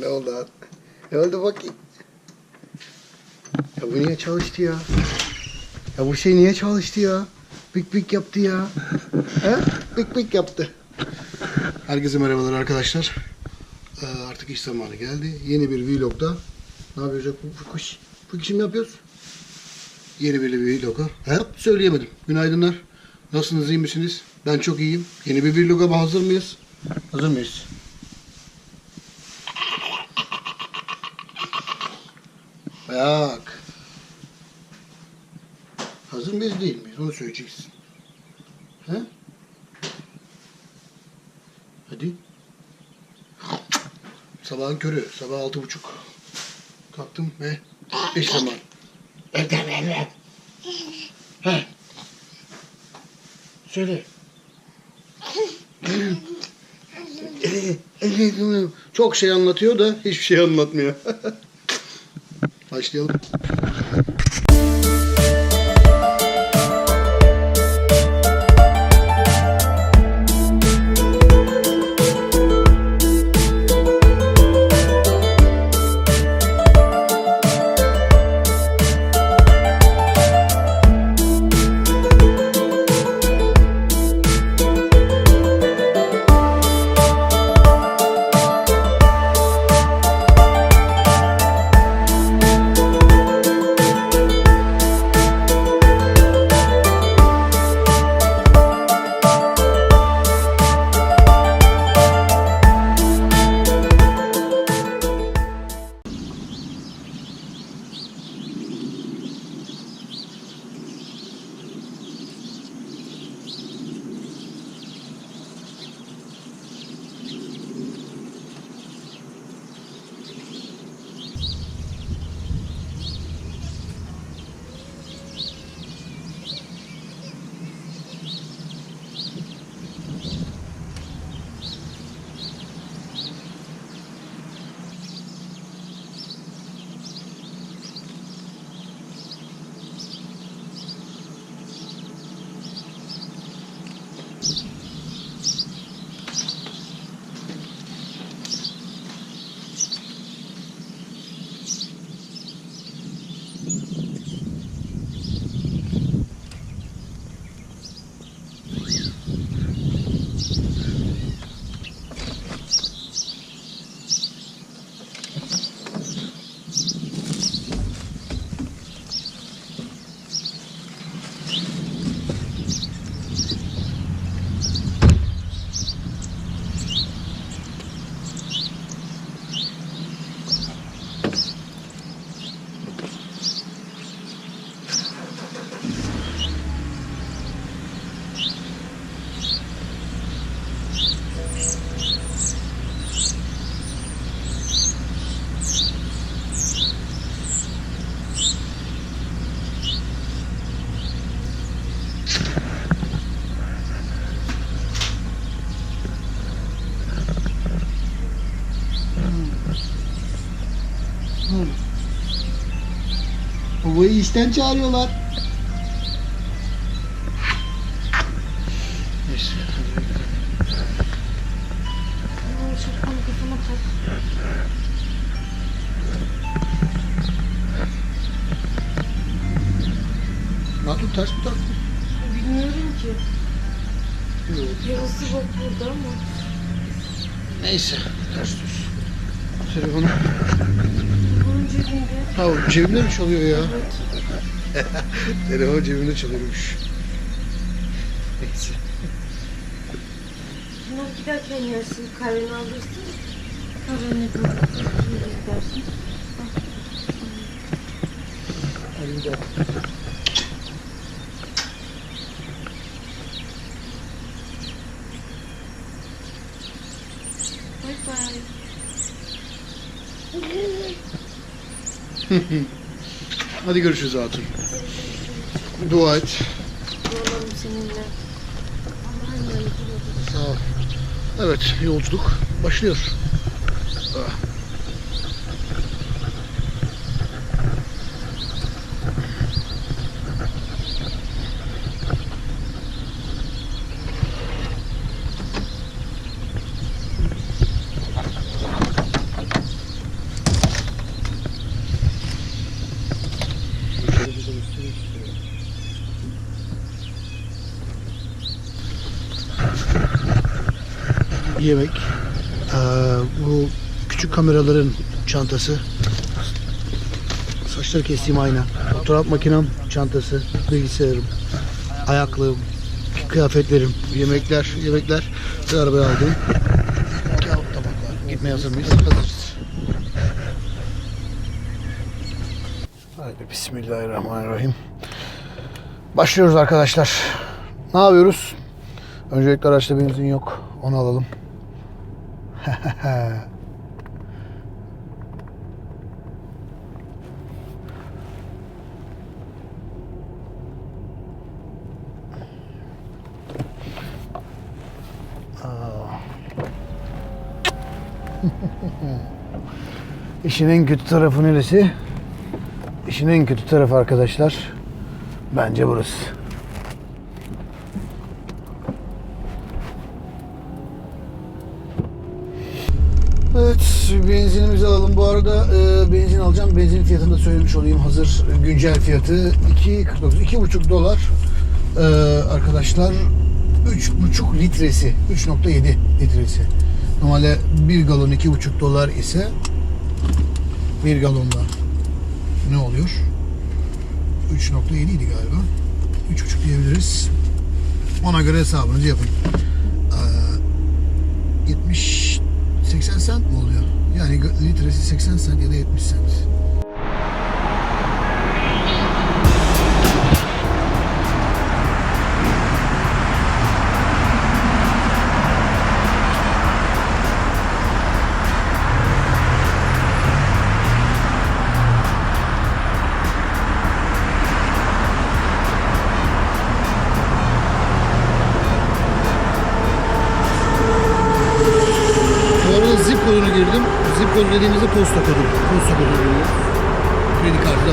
ne oldu lan? Ne oldu bakayım? Ya bu niye çalıştı ya? Ya bu şey niye çalıştı ya? Bik bik yaptı ya. He? Bik bik yaptı. Herkese merhabalar arkadaşlar. Ee, artık iş zamanı geldi. Yeni bir vlogda ne yapacak bu kuş? Bu işi mi yapıyoruz? Yeni bir vloga. Hep söyleyemedim. Günaydınlar. Nasılsınız, iyi misiniz? Ben çok iyiyim. Yeni bir vloga hazır mıyız? Hazır mıyız? Bak. Hazır mıyız değil miyiz? Onu söyleyeceksin. He? Hadi. Sabahın körü. Sabah altı buçuk. Kalktım ve beş zaman. Evde mi evde? He. Söyle. Ee, ee, Çok şey anlatıyor da hiçbir şey anlatmıyor. still. Babayı işten çağırıyorlar. Cebimde mi çalıyor ya? Telefon cebimde çalıyormuş. Neyse. Bunları giderken yersin. Kahveni alırsın. Bırakırsın. gidersin. Hadi gidelim. Bay bay. Hadi görüşürüz hatun. Dua et. Dualarım seninle. Sağ ol. Evet yolculuk başlıyor. Ah. yemek. Ee, bu küçük kameraların çantası. Saçları kestiğim ayna. Fotoğraf makinem çantası. Bilgisayarım. Ayaklığım. Kıyafetlerim. Yemekler. Yemekler. Ve arabaya aldım. Kağıt tabaklar. Gitmeye hazır mıyız? Hazırız. Haydi Bismillahirrahmanirrahim. Başlıyoruz arkadaşlar. Ne yapıyoruz? Öncelikle araçta benzin yok. Onu alalım. İşin en kötü tarafı neresi? İşin en kötü tarafı arkadaşlar. Bence burası. Evet, benzinimizi alalım. Bu arada e, benzin alacağım. Benzin fiyatını da söylemiş olayım. Hazır güncel fiyatı 2.49, 2.5 dolar. E, arkadaşlar 3.5 litresi, 3.7 litresi. Normalde 1 galon 2.5 dolar ise 1 galonda ne oluyor? 3.7 idi galiba. 3.5 diyebiliriz. Ona göre hesabınızı yapın. Ee, 70 80 sent mi oluyor? Yani litresi 80 sent ya da 70 sent. Kodu dediğimizde posta kodu. Posta kodu giriyor. Kredi kartı da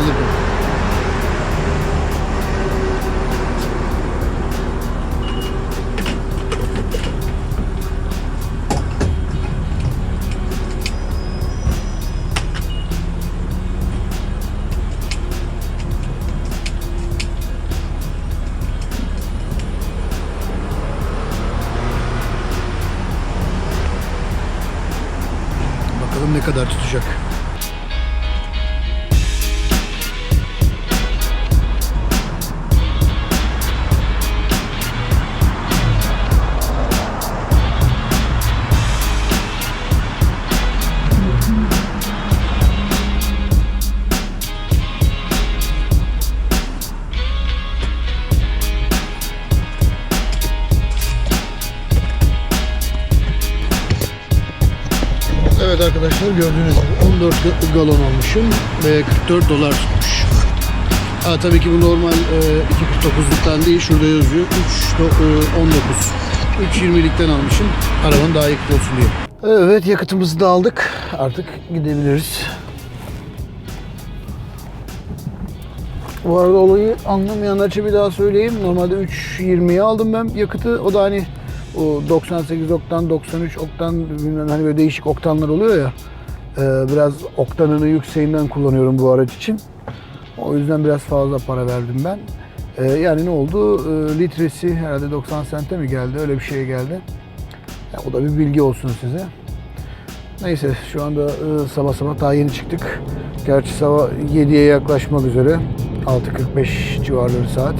Evet arkadaşlar gördüğünüz gibi 14 ga- galon almışım ve 44 dolar tutmuş. Ha, tabii ki bu normal e, 2.49'luktan değil şurada yazıyor 3 e, 19. 3.20'likten almışım arabanın daha yakıt olsun diye. Evet yakıtımızı da aldık artık gidebiliriz. Bu arada olayı anlamayanlar için bir daha söyleyeyim. Normalde 3.20'ye aldım ben yakıtı. O da hani 98 oktan, 93 oktan hani böyle değişik oktanlar oluyor ya. Ee, biraz oktanını yükseğinden kullanıyorum bu araç için. O yüzden biraz fazla para verdim ben. Ee, yani ne oldu? Ee, litresi herhalde 90 sente mi geldi? Öyle bir şeye geldi. Ya, o da bir bilgi olsun size. Neyse şu anda e, sabah sabah daha yeni çıktık. Gerçi sabah 7'ye yaklaşmak üzere. 6.45 civarları saat.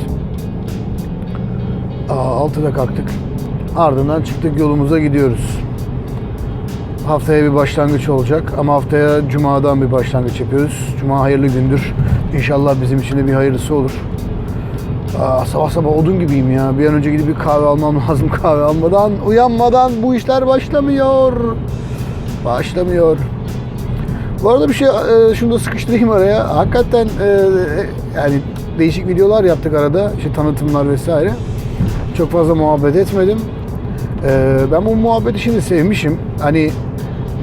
Aa, 6'da kalktık. Ardından çıktık yolumuza gidiyoruz. Haftaya bir başlangıç olacak ama haftaya Cuma'dan bir başlangıç yapıyoruz. Cuma hayırlı gündür. İnşallah bizim için de bir hayırlısı olur. Aa, sabah sabah odun gibiyim ya. Bir an önce gidip bir kahve almam lazım. Kahve almadan, uyanmadan bu işler başlamıyor. Başlamıyor. Bu arada bir şey e, şunu da sıkıştırayım araya. Hakikaten e, yani değişik videolar yaptık arada. İşte tanıtımlar vesaire. Çok fazla muhabbet etmedim. E, ben bu muhabbet işini sevmişim. Hani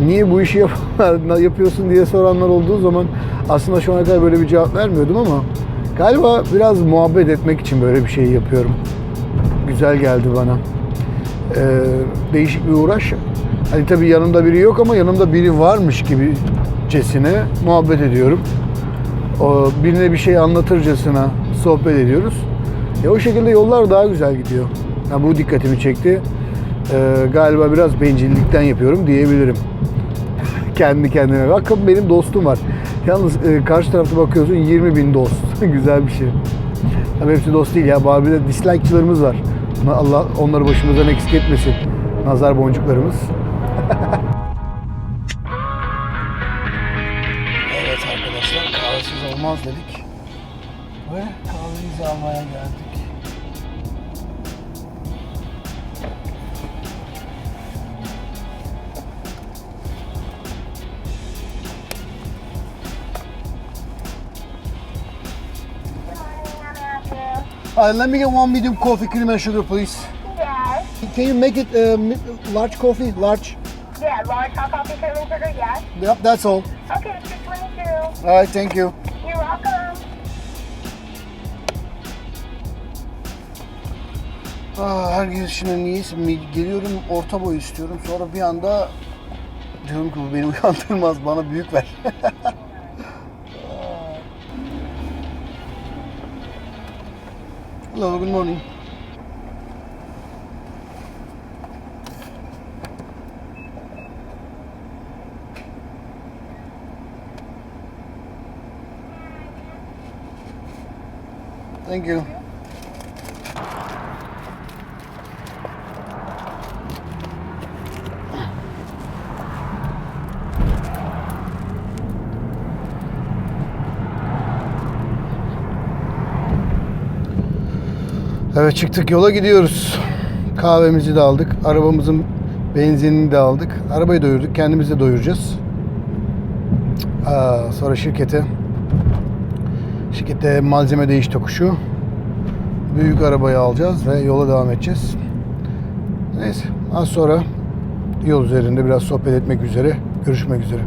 niye bu işi yap yapıyorsun diye soranlar olduğu zaman aslında şu ana kadar böyle bir cevap vermiyordum ama galiba biraz muhabbet etmek için böyle bir şey yapıyorum. Güzel geldi bana. E, değişik bir uğraş. Hani tabii yanımda biri yok ama yanımda biri varmış gibicesine muhabbet ediyorum. O birine bir şey anlatırcasına sohbet ediyoruz. E o şekilde yollar daha güzel gidiyor. Yani bu dikkatimi çekti. Ee, galiba biraz bencillikten yapıyorum diyebilirim. Kendi kendime. Bakın benim dostum var. Yalnız e, karşı tarafta bakıyorsun 20 bin dost. Güzel bir şey. Tabii hepsi dost değil ya. Barbie'de dislike'çılarımız var. Allah onları başımızdan eksik etmesin. Nazar boncuklarımız. evet arkadaşlar kahvesiz olmaz dedik. Ve kahvemizi almaya geldik. Uh, let me get one medium coffee, cream and sugar, please. Yes. Can you make it uh, mi- large coffee? Large. Yeah, large hot coffee, cream and sugar, yes. Yep, that's all. Okay, 222. All right, thank you. You're welcome. Aa, her girişine niyeyse mi- geliyorum orta boy istiyorum. Sonra bir anda diyorum ki bu beni uyandırmaz. Bana büyük ver. Hello, good morning. Thank you. Evet çıktık yola gidiyoruz. Kahvemizi de aldık. Arabamızın benzinini de aldık. Arabayı doyurduk. Kendimizi de doyuracağız. Aa, sonra şirkete şirkette malzeme değiş tokuşu. Büyük arabayı alacağız ve yola devam edeceğiz. Neyse az sonra yol üzerinde biraz sohbet etmek üzere. Görüşmek üzere.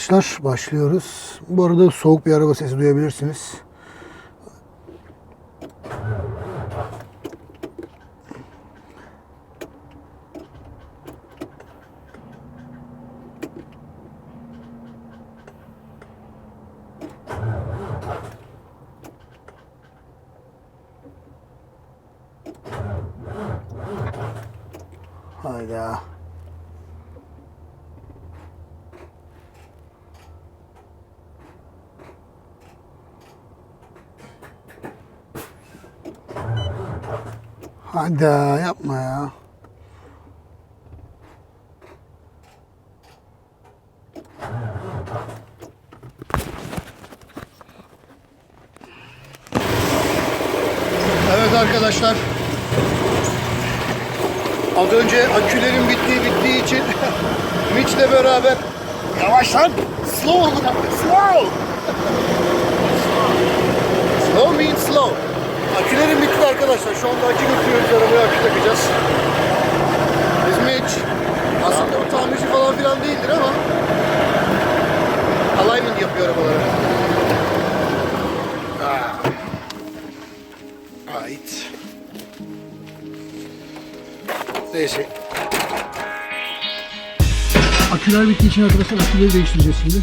Arkadaşlar başlıyoruz. Bu arada soğuk bir araba sesi duyabilirsiniz. Hadi ya, yapma ya. Evet arkadaşlar. Az önce akülerin bittiği bittiği için Mitch'le beraber yavaş lan slow slow slow means slow akülerin bitti arkadaşlar şu anda akü götürüyoruz arabaya akü takacağız biz Mitch aslında bu tamirci falan filan değildir ama alignment yapıyor arabalara Ah. ait neyse Aküler bittiği için arkadaşlar aküleri değiştireceğiz şimdi.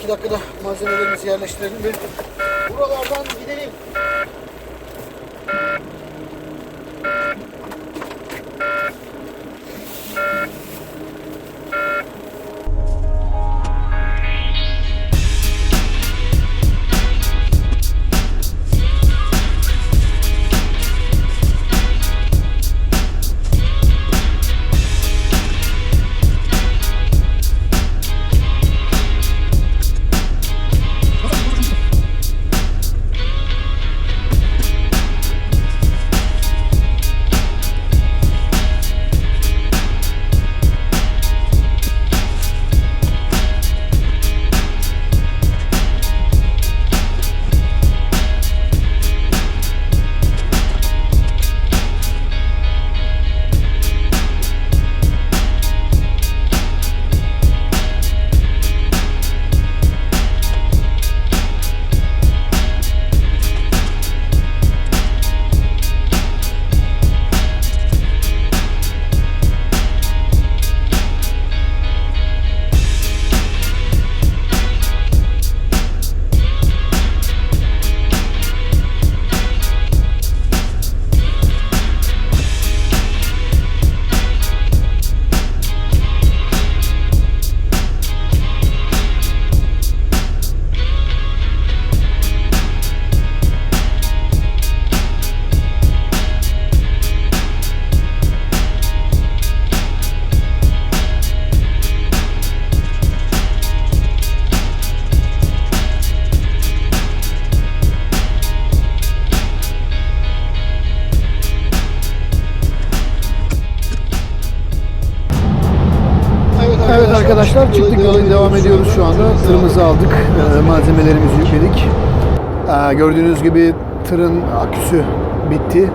Hemen iki dakikada malzemelerimizi yerleştirelim ve buralardan arkadaşlar çıktık yola devam ediyoruz şu anda. Tırımızı aldık. e, Malzemelerimizi yükledik. E, Gördüğünüz gibi tırın aküsü bitti.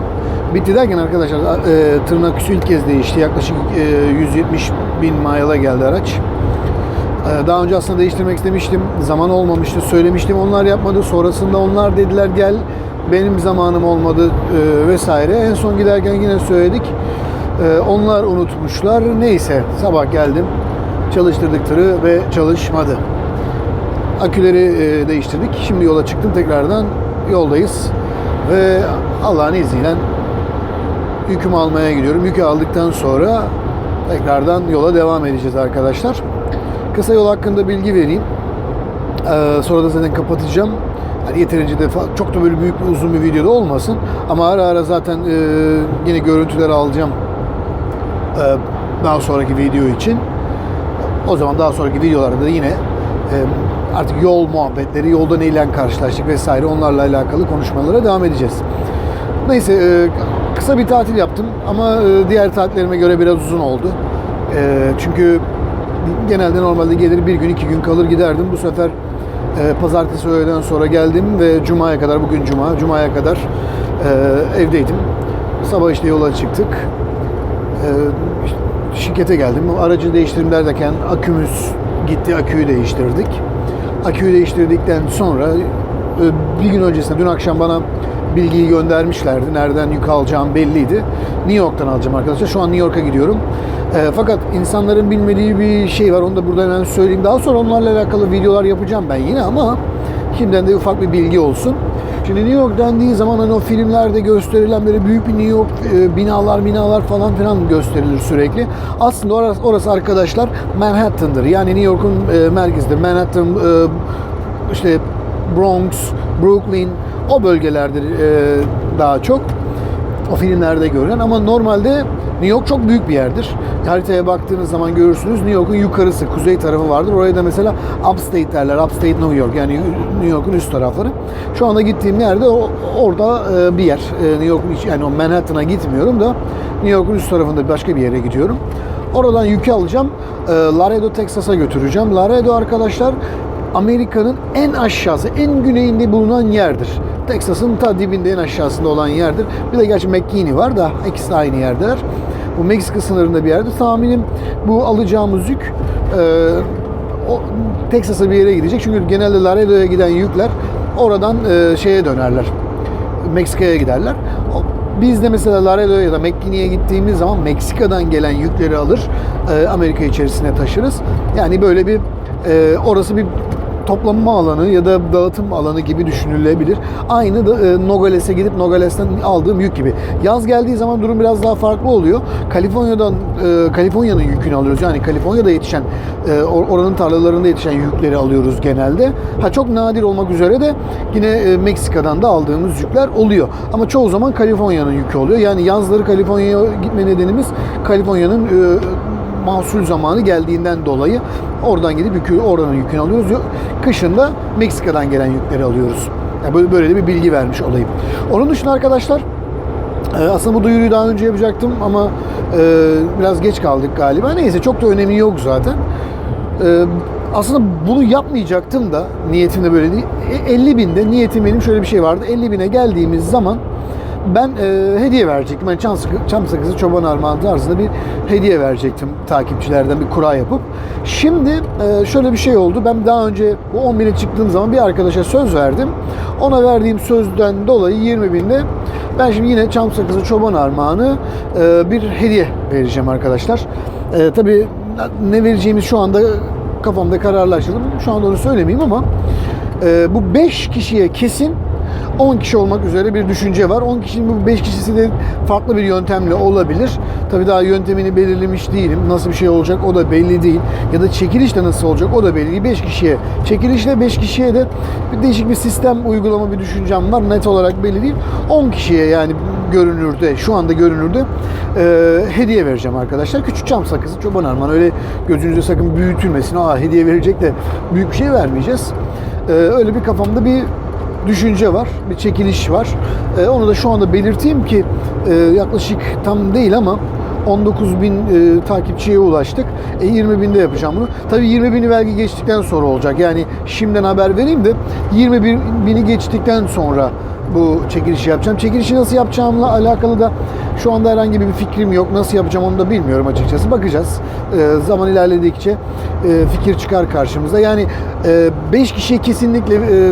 Bitti derken arkadaşlar e, tırın aküsü ilk kez değişti. Yaklaşık e, 170 bin mile'a geldi araç. E, Daha önce aslında değiştirmek istemiştim. Zaman olmamıştı. Söylemiştim. Onlar yapmadı. Sonrasında onlar dediler gel benim zamanım olmadı e, vesaire. En son giderken yine söyledik. E, Onlar unutmuşlar. Neyse sabah geldim. Çalıştırdık tırı ve çalışmadı. Aküleri e, değiştirdik. Şimdi yola çıktım tekrardan yoldayız. Ve Allah'ın izniyle yükümü almaya gidiyorum. Yükü aldıktan sonra tekrardan yola devam edeceğiz arkadaşlar. Kısa yol hakkında bilgi vereyim. Ee, sonra da zaten kapatacağım. Hani yeterince de fa- çok da böyle büyük bir uzun bir videoda olmasın. Ama ara ara zaten e, yine görüntüler alacağım. e, daha sonraki video için. O zaman daha sonraki videolarda da yine e, artık yol muhabbetleri, yolda neyle karşılaştık vesaire onlarla alakalı konuşmalara devam edeceğiz. Neyse e, kısa bir tatil yaptım ama e, diğer tatillerime göre biraz uzun oldu. E, çünkü genelde normalde gelir bir gün iki gün kalır giderdim. Bu sefer e, pazartesi öğleden sonra geldim ve cumaya kadar bugün cuma, cumaya kadar e, evdeydim. Sabah işte yola çıktık. E, şirkete geldim. Aracı değiştirdim derken akümüz gitti, aküyü değiştirdik. Aküyü değiştirdikten sonra e, bir gün öncesinde dün akşam bana bilgiyi göndermişlerdi. Nereden yük alacağım belliydi. New York'tan alacağım arkadaşlar. Şu an New York'a gidiyorum. E, fakat insanların bilmediği bir şey var. Onu da burada hemen söyleyeyim. Daha sonra onlarla alakalı videolar yapacağım ben yine ama şimdiden de ufak bir bilgi olsun. Şimdi New York dendiği zaman hani o filmlerde gösterilen böyle büyük bir New York e, binalar binalar falan filan gösterilir sürekli. Aslında orası, orası arkadaşlar Manhattan'dır. Yani New York'un e, merkezidir. Manhattan, e, işte Bronx, Brooklyn o bölgelerdir e, daha çok. O filmlerde görülen ama normalde New York çok büyük bir yerdir. Haritaya baktığınız zaman görürsünüz New York'un yukarısı, kuzey tarafı vardır. Oraya da mesela Upstate derler. Upstate New York yani New York'un üst tarafları. Şu anda gittiğim yerde o, orada e, bir yer. E, New York'un iç- yani o Manhattan'a gitmiyorum da New York'un üst tarafında başka bir yere gidiyorum. Oradan yükü alacağım. E, Laredo, Texas'a götüreceğim. Laredo arkadaşlar Amerika'nın en aşağısı, en güneyinde bulunan yerdir. Texas'ın ta dibinde en aşağısında olan yerdir. Bir de gerçi McKinney var da ikisi de aynı yerdeler. Bu Meksika sınırında bir yerde. Tahminim bu alacağımız yük e, Texas'a bir yere gidecek. Çünkü genelde Laredo'ya giden yükler oradan e, şeye dönerler. Meksika'ya giderler. Biz de mesela Laredo'ya ya da McKinney'e gittiğimiz zaman Meksika'dan gelen yükleri alır, e, Amerika içerisine taşırız. Yani böyle bir e, orası bir toplanma alanı ya da dağıtım alanı gibi düşünülebilir. Aynı da e, Nogales'e gidip Nogales'ten aldığım yük gibi. Yaz geldiği zaman durum biraz daha farklı oluyor. Kaliforniya'dan e, Kaliforniya'nın yükünü alıyoruz. Yani Kaliforniya'da yetişen e, or- oranın tarlalarında yetişen yükleri alıyoruz genelde. Ha çok nadir olmak üzere de yine e, Meksika'dan da aldığımız yükler oluyor. Ama çoğu zaman Kaliforniya'nın yükü oluyor. Yani yazları Kaliforniya'ya gitme nedenimiz Kaliforniya'nın e, mahsul zamanı geldiğinden dolayı oradan gidip yükü, oranın yükünü alıyoruz. Kışın da Meksika'dan gelen yükleri alıyoruz. Yani böyle, böyle de bir bilgi vermiş olayım. Onun dışında arkadaşlar e, aslında bu duyuruyu daha önce yapacaktım ama e, biraz geç kaldık galiba. Neyse çok da önemi yok zaten. E, aslında bunu yapmayacaktım da niyetim de böyle değil. E, 50 binde niyetim benim şöyle bir şey vardı. 50 bine geldiğimiz zaman ben e, hediye verecektim. Yani çam, çam sakızı çoban armağan tarzında bir hediye verecektim takipçilerden bir kura yapıp. Şimdi e, şöyle bir şey oldu. Ben daha önce bu 10 bine çıktığım zaman bir arkadaşa söz verdim. Ona verdiğim sözden dolayı 20 binde ben şimdi yine çam sakızı çoban armağanı e, bir hediye vereceğim arkadaşlar. E, tabii ne vereceğimiz şu anda kafamda kararlaştırdım. Şu anda onu söylemeyeyim ama e, bu 5 kişiye kesin 10 kişi olmak üzere bir düşünce var. 10 kişinin bu 5 kişisi de farklı bir yöntemle olabilir. Tabii daha yöntemini belirlemiş değilim. Nasıl bir şey olacak o da belli değil. Ya da çekiliş de nasıl olacak o da belli değil. 5 kişiye çekilişle 5 kişiye de bir değişik bir sistem uygulama bir düşüncem var. Net olarak belli değil. 10 kişiye yani görünürde şu anda görünürde e, hediye vereceğim arkadaşlar. Küçük çam sakızı çoban armağan öyle gözünüzde sakın büyütülmesin. Aa hediye verecek de büyük bir şey vermeyeceğiz. E, öyle bir kafamda bir düşünce var, bir çekiliş var. Ee, onu da şu anda belirteyim ki e, yaklaşık tam değil ama 19 bin e, takipçiye ulaştık. E, 20 binde yapacağım bunu. Tabii 20 bini belki geçtikten sonra olacak. Yani şimdiden haber vereyim de 20 bin- bini geçtikten sonra bu çekilişi yapacağım. Çekilişi nasıl yapacağımla alakalı da şu anda herhangi bir fikrim yok. Nasıl yapacağım onu da bilmiyorum açıkçası. Bakacağız. E, zaman ilerledikçe e, fikir çıkar karşımıza. Yani 5 kişiye kesinlikle e,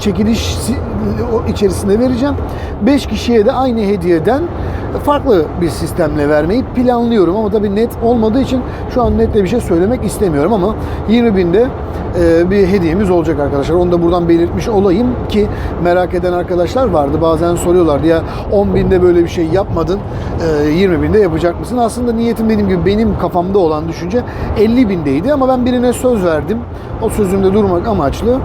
çekiliş içerisinde vereceğim. 5 kişiye de aynı hediyeden farklı bir sistemle vermeyi planlıyorum ama tabii net olmadığı için şu an net de bir şey söylemek istemiyorum ama 20 binde e, bir hediyemiz olacak arkadaşlar. Onu da buradan belirtmiş olayım ki merak eden arkadaşlar vardı. Bazen soruyorlardı ya 10 binde böyle bir şey yapmadın e, 20 binde yapacak mısın? Aslında niyetim dediğim gibi benim kafamda olan düşünce 50 bindeydi ama ben birine söz verdim. O sözümde durmak amaçlı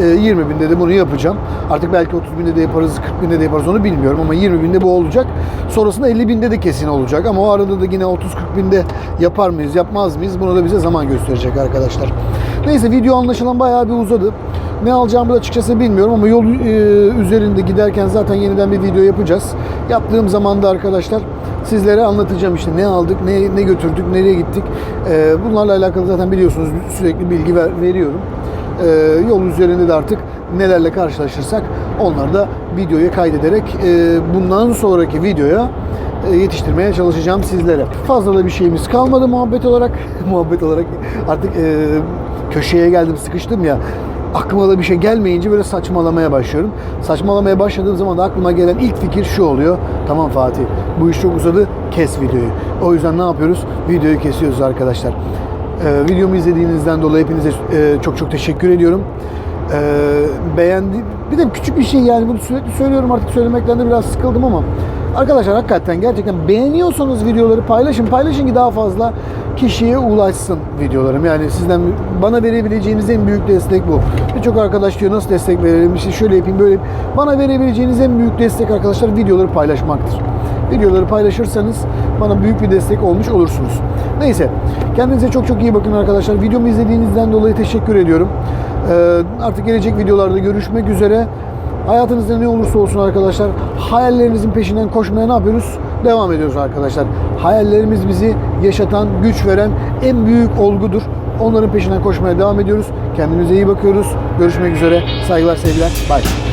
e, 20 binde de bunu yapacağım. Artık belki 30 binde de yaparız, 40 binde de yaparız onu bilmiyorum ama 20 binde bu olacak. Sonrasında 50 binde de kesin olacak ama o arada da yine 30-40 binde yapar mıyız, yapmaz mıyız? Bunu da bize zaman gösterecek arkadaşlar. Neyse video anlaşılan bayağı bir uzadı. Ne alacağımı da açıkçası bilmiyorum ama yol e, üzerinde giderken zaten yeniden bir video yapacağız. Yaptığım zaman da arkadaşlar sizlere anlatacağım işte ne aldık, ne, ne götürdük, nereye gittik. E, bunlarla alakalı zaten biliyorsunuz sürekli bilgi ver, veriyorum. E, yol üzerinde de artık nelerle karşılaşırsak onları da videoya kaydederek e, bundan sonraki videoya e, yetiştirmeye çalışacağım sizlere. Fazla da bir şeyimiz kalmadı muhabbet olarak. muhabbet olarak artık e, köşeye geldim, sıkıştım ya. Aklıma da bir şey gelmeyince böyle saçmalamaya başlıyorum. Saçmalamaya başladığım zaman da aklıma gelen ilk fikir şu oluyor. Tamam Fatih bu iş çok uzadı kes videoyu. O yüzden ne yapıyoruz? Videoyu kesiyoruz arkadaşlar. Ee, videomu izlediğinizden dolayı hepinize e, çok çok teşekkür ediyorum. Ee, beğendi. Bir de küçük bir şey yani bunu sürekli söylüyorum artık söylemekten de biraz sıkıldım ama arkadaşlar hakikaten gerçekten beğeniyorsanız videoları paylaşın. Paylaşın ki daha fazla kişiye ulaşsın videolarım. Yani sizden bana verebileceğiniz en büyük destek bu. Birçok arkadaş diyor nasıl destek verelim işte şöyle yapayım böyle yapayım. Bana verebileceğiniz en büyük destek arkadaşlar videoları paylaşmaktır. Videoları paylaşırsanız bana büyük bir destek olmuş olursunuz. Neyse kendinize çok çok iyi bakın arkadaşlar. Videomu izlediğinizden dolayı teşekkür ediyorum. Ee, artık gelecek videolarda görüşmek üzere. Hayatınızda ne olursa olsun arkadaşlar hayallerinizin peşinden koşmaya ne yapıyoruz? Devam ediyoruz arkadaşlar. Hayallerimiz bizi yaşatan, güç veren en büyük olgudur. Onların peşinden koşmaya devam ediyoruz. Kendimize iyi bakıyoruz. Görüşmek üzere. Saygılar, sevgiler. Bye.